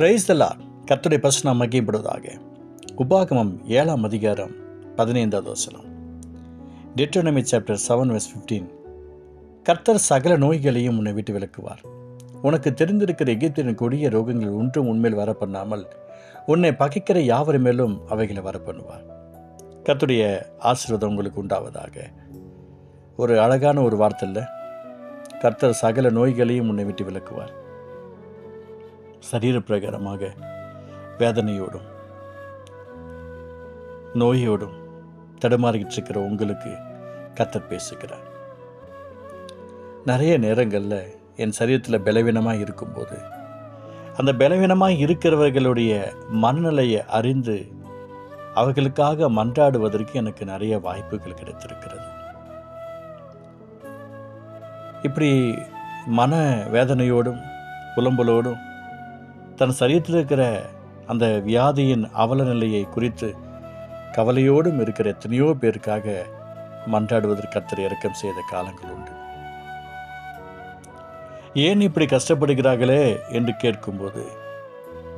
பிரைஸ்தலா கத்துடைய பசுனா மகிப்படுவதாக உபாகமம் ஏழாம் அதிகாரம் பதினைந்தாவது வசனம். Deuteronomy chapter seven verse fifteen கர்த்தர் சகல நோய்களையும் உன்னை விட்டு விளக்குவார் உனக்கு தெரிந்திருக்கிற எகிப்தின் கொடிய ரோகங்கள் ஒன்றும் உண்மையில் வர பண்ணாமல் உன்னை பகைக்கிற யாவர் மேலும் அவைகளை வர பண்ணுவார் கர்த்துடைய ஆசீர்வாதம் உங்களுக்கு உண்டாவதாக. ஒரு அழகான ஒரு வார்த்தை இல்லை. கர்த்தர் சகல நோய்களையும் உன்னை விட்டு விளக்குவார் சரீரப்பிரகாரமாக வேதனையோடும் நோயோடும் தடுமாறிக்கிட்டு இருக்கிற உங்களுக்கு கத்தர் பேசுகிறார். நிறைய நேரங்களில் என் சரீரத்தில் பலவீனமாக இருக்கும்போது அந்த பலவீனமாக இருக்கிறவர்களுடைய மனநிலையை அறிந்து அவர்களுக்காக மன்றாடுவதற்கு எனக்கு நிறைய வாய்ப்புகள் கிடைத்திருக்கிறது. இப்படி மன வேதனையோடும் புலம்பலோடும் தன் சரீரத்தில் இருக்கிற அந்த வியாதியின் அவல நிலையை குறித்து கவலையோடும் இருக்கிற எத்தனையோ பேருக்காக மன்றாடுவதற்கு கர்த்தர் இறக்கம் செய்த காலங்கள் உண்டு. ஏன் இப்படி கஷ்டப்படுகிறார்களே என்று கேட்கும்போது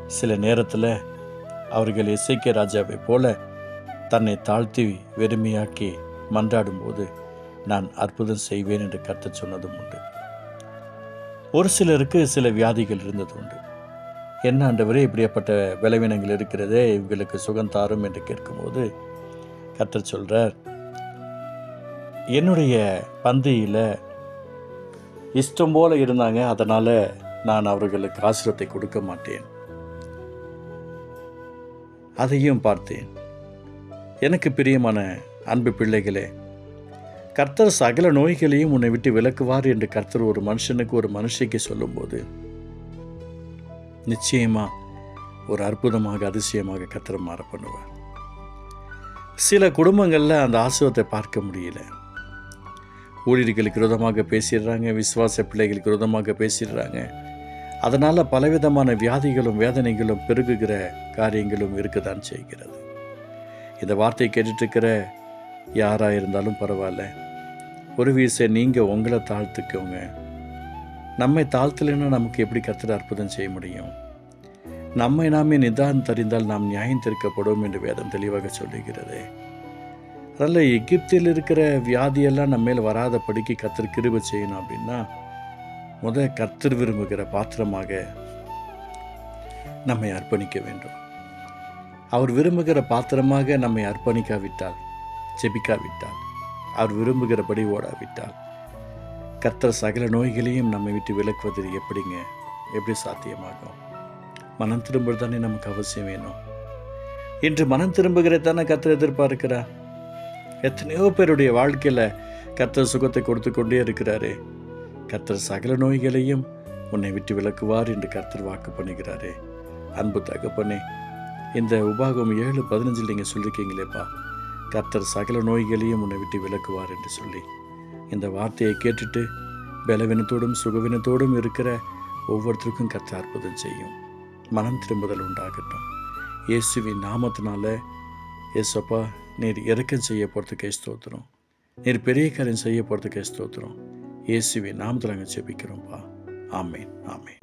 சில நேரத்தில் அவர்கள் இசைக்கிய ராஜாவை போல தன்னை தாழ்த்தி வெறுமையாக்கி மன்றாடும்போது நான் அற்புதம் செய்வேன் என்று கருத்து சொன்னதும் உண்டு. ஒரு சிலருக்கு சில வியாதிகள் இருந்தது உண்டு. என்ன ஆண்டவரே இப்படியாப்பட்ட விளைவினங்கள் இருக்கிறதே இவங்களுக்கு சுகம் தாரும் என்று கேட்கும்போது கர்த்தர் சொல்கிறார் என்னுடைய பந்தியில் இஷ்டம் போல இருந்தாங்க அதனால் நான் அவர்களுக்கு ஆசிரத்தை கொடுக்க மாட்டேன். அதையும் பார்த்தேன். எனக்கு பிரியமான அன்பு பிள்ளைகளே கர்த்தர் சகல நோய்களையும் உன்னை விட்டு விலக்குவார் என்று கர்த்தர் ஒரு மனுஷனுக்கு ஒரு மனுஷிக்கு சொல்லும்போது நிச்சயமாக ஒரு அற்புதமாக அதிசயமாக கத்திர மாற பண்ணுவார். சில குடும்பங்களில் அந்த ஆசிரத்தை பார்க்க முடியல. ஊழியர்களுக்கு விரோதமாக பேசிடுறாங்க விசுவாச பிள்ளைகளுக்கு விரோதமாக பேசிடுறாங்க. அதனால் பலவிதமான வியாதிகளும் வேதனைகளும் பெருகுகிற காரியங்களும் இருக்கதான் செய்கிறது. இந்த வார்த்தையை கேட்டுட்டு இருக்கிற யாராக இருந்தாலும் பரவாயில்ல. ஒரு வீசை நீங்கள் உங்களை தாழ்த்துக்கோங்க. நம்மை தாழ்த்தலைன்னா நமக்கு எப்படி கத்திர அற்புதம் செய்ய முடியும்? நம்மை நாமே நிதானம் தெரிந்தால் நாம் நியாயம் தீர்க்கப்படும் என்று வேதம் தெளிவாக சொல்லுகிறது. அதனால் எகிப்தில் இருக்கிற வியாதியெல்லாம் நம்ம மேல் வராதபடிக்கு கத்தர் கிருப செய்யணும் அப்படின்னா முத கர்த்தர் விரும்புகிற பாத்திரமாக நம்மை அர்ப்பணிக்க வேண்டும். அவர் விரும்புகிற பாத்திரமாக நம்மை அர்ப்பணிக்காவிட்டால் ஜெபிக்காவிட்டால் அவர் விரும்புகிறபடி ஓடாவிட்டால் கர்த்தர் சகல நோய்களையும் நம்மை விட்டு விலக்குவது எப்படிங்க? எப்படி சாத்தியமாகும்? மனம் திரும்புறது தானே நமக்கு அவசியம் வேணும். இன்று மனம் திரும்புகிற தானே கர்த்தர் எதிர்பார்க்கிறார். எத்தனையோ பேருடைய வாழ்க்கையில் கர்த்தர் சுகத்தை கொடுத்து கொண்டே இருக்கிறாரு. கர்த்தர் சகல நோய்களையும் உன்னை விட்டு விலக்குவார் என்று கர்த்தர் வாக்கு பண்ணுகிறாரே. அன்பு தகப்பனே இந்த உபாகம் ஏழு பதினஞ்சில் நீங்கள் சொல்லியிருக்கீங்களேப்பா கர்த்தர் சகல நோய்களையும் உன்னை விட்டு விலக்குவார் என்று சொல்லி. இந்த வார்த்தையை கேட்டுட்டு பலவீனத்தோடும் சுகவீனத்தோடும் இருக்கிற ஒவ்வொருத்தருக்கும் கர்த்தர் அற்புதம் செய்யும். மனம் திரும்புதல் உண்டாகட்டும். இயேசுவின் நாமத்தினால ஏசப்பா நீர் இறக்கம் செய்ய போகிறதுக்கே ஸ்தோத்திரம். நீர் பெரிய காரியம் செய்ய போகிறதுக்கே ஸ்தோத்திரம். இயேசுவின் நாமத்தில் நாங்கள் ஜெபிக்கிறோம்ப்பா ஆமேன் ஆமேன்.